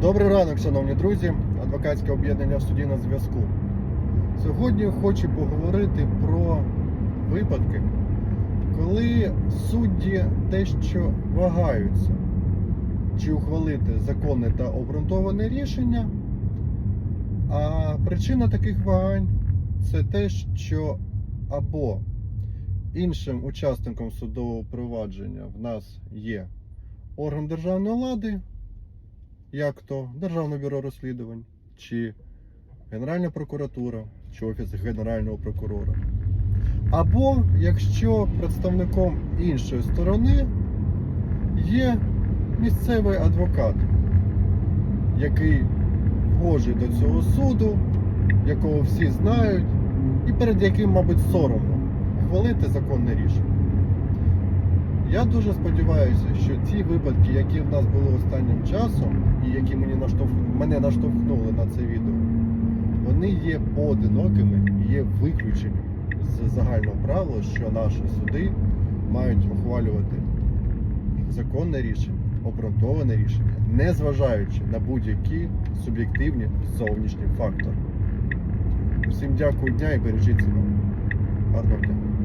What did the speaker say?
Добрий ранок, шановні друзі. Адвокатське об'єднання в суді на зв'язку. Сьогодні хочу поговорити про випадки, коли судді дещо вагаються, чи ухвалити законне та обґрунтоване рішення. А причина таких вагань це те, що або іншим учасником судового провадження в нас є орган державної влади, як то Державне бюро розслідувань, чи Генеральна прокуратура, чи Офіс Генерального прокурора. Або якщо представником іншої сторони є місцевий адвокат, який вхожий до цього суду, якого всі знають, і перед яким, мабуть, соромно ухвалити законне рішення. Я дуже сподіваюся, що ті випадки, які в нас були останнім часом, і які мені наштовх... мене наштовхнули на це відео, вони є поодинокими і є виключенням з загального правила, що наші суди мають ухвалювати законне рішення, обґрунтоване рішення, не зважаючи на будь-які суб'єктивні зовнішні фактори. Усім дякую дня і бережіть себе. Гарного дня.